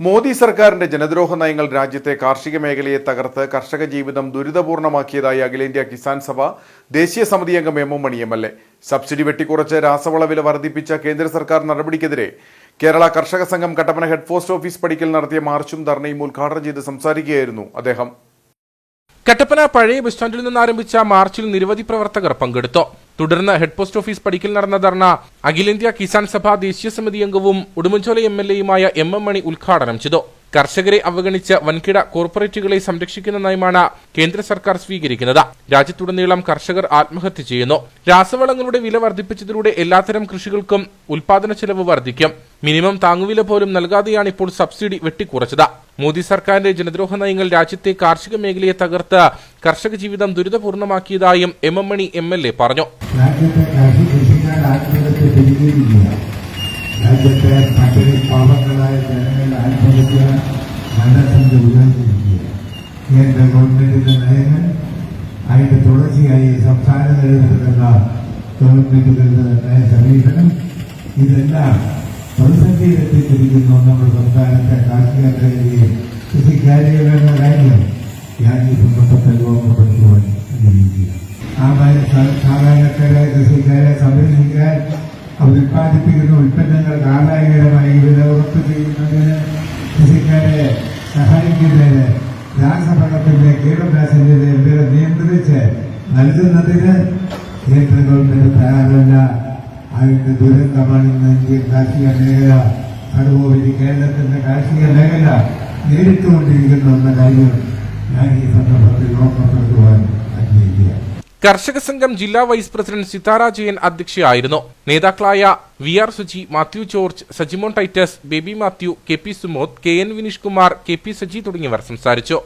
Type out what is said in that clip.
മോദി സർക്കാരിന്റെ ജനദ്രോഹ നയങ്ങൾ രാജ്യത്തെ കാർഷിക മേഖലയെ തകർത്ത് കർഷക ജീവിതം ദുരിതപൂർണമാക്കിയതായി അഖിലേന്ത്യാ കിസാൻ സഭ ദേശീയ സമിതി അംഗം M M Mani M. L A subsidy വെട്ടിക്കുറച്ച് രാസവള വില വർദ്ധിപ്പിച്ച കേന്ദ്ര സർക്കാർ നടപടിക്കെതിരെ കേരള കർഷക സംഘം കട്ടപ്പന ഹെഡ് പോസ്റ്റ് ഓഫീസ് പടിക്കൽ നടത്തിയ മാർച്ചും ധർണയും ഉദ്ഘാടനം ചെയ്ത് സംസാരിക്കുകയായിരുന്നു അദ്ദേഹം. കട്ടപ്പന പഴയ ബസ് സ്റ്റാൻഡിൽ നിന്ന് ആരംഭിച്ച മാർച്ചിൽ നിരവധി പ്രവർത്തകർ പങ്കെടുത്തു. തുടർന്ന് ഹെഡ് പോസ്റ്റ് ഓഫീസ് പടിക്കൽ നടന്ന ധർണ. അഖിലേന്ത്യാ കിസാൻ സഭ ദേശീയ സമിതി അംഗവും ഉടുമ്പൻചോല എം എൽ എയുമായ എം എം മണി ഉദ്ഘാടനം ചെയ്തു. കർഷകരെ അവഗണിച്ച് വൻകിട കോർപ്പറേറ്റുകളെ സംരക്ഷിക്കുന്ന നയമാണ് കേന്ദ്ര സർക്കാർ സ്വീകരിക്കുന്നത്. രാജ്യത്തുടനീളം കർഷകർ ആത്മഹത്യ ചെയ്യുന്നു. രാസവളങ്ങളുടെ വില വർദ്ധിപ്പിച്ചതിലൂടെ എല്ലാത്തരം കൃഷികൾക്കും ഉൽപാദന ചെലവ് വർദ്ധിക്കും. മിനിമം താങ്ങുവില പോലും നൽകാതെയാണ് ഇപ്പോൾ സബ്സിഡി വെട്ടിക്കുറച്ചത്. മോദി സർക്കാരിന്റെ ജനദ്രോഹ നയങ്ങൾ രാജ്യത്തെ കാർഷിക മേഖലയെ തകർത്ത് കർഷക ജീവിതം ദുരിതപൂർണമാക്കിയതായും M M Mani M L A പറഞ്ഞു. രാജ്യത്തെ കൃഷി കൃഷിക്കാർ ആത്മഹത്യ പിരിക്കുകയില്ല രാജ്യത്തെ മറ്റൊരു പാവങ്ങളായ ജനങ്ങളുടെ ആത്മഹത്യ മനസ്സിന്റെ ഉയർന്നിരിക്കുക കേന്ദ്ര ഗവൺമെന്റിന്റെ നയങ്ങൾ അതിന്റെ തുടർച്ചയായി സംസ്ഥാന തലത്തിലുള്ള ഗവൺമെന്റുകളുടെ നയ സമീപനം ഇതെല്ലാം പ്രതിസന്ധിയിലെത്തിച്ചിരിക്കുന്നു നമ്മുടെ സംസ്ഥാനത്തെ കാർഷിക മേഖലയെ കൃഷിക്കാരികളുടെ കാര്യം. ഞാൻ ഈ സന്ദർഭത്തിൽ ഓർമ്മപ്പെടുത്തുവാൻ കൃഷിക്കാരെ സംരക്ഷിക്കാൻ ഉൽപ്പാദിപ്പിക്കുന്ന ഉൽപ്പന്നങ്ങൾക്ക് ആദായകരമായി വില ഉറപ്പ് ചെയ്യുന്നതിന് കൃഷിക്കാരെ സഹായിക്കുന്നതിന് രാസഭരണത്തിന്റെ കീടനാശിനിയുടെ വില നിയന്ത്രിച്ച് നൽകുന്നതിന് കേന്ദ്ര ഗവൺമെന്റ് തയ്യാറല്ല. അതിന്റെ ദുരന്തമാണ് ഇന്ന് ഇന്ത്യൻ കാർഷിക മേഖല. സർവോപരി കേരളത്തിന്റെ കാർഷിക മേഖല നേരിട്ടുകൊണ്ടിരിക്കുന്ന എന്ന കാര്യം ഞാൻ ഈ സന്ദർഭത്തിൽ ഓർമ്മപ്പെടുത്തുവാൻ കർഷക സംഘം ജില്ലാ വൈസ് പ്രസിഡന്റ് സിതാര ജയൻ അധ്യക്ഷയായിരുന്നു. നേതാക്കളായ V R Suji Mathew George Sajimon Titus Baby Mathew K P Sumod K N Vineesh Kumar K P Saji തുടങ്ങിയവർ സംസാരിച്ചു.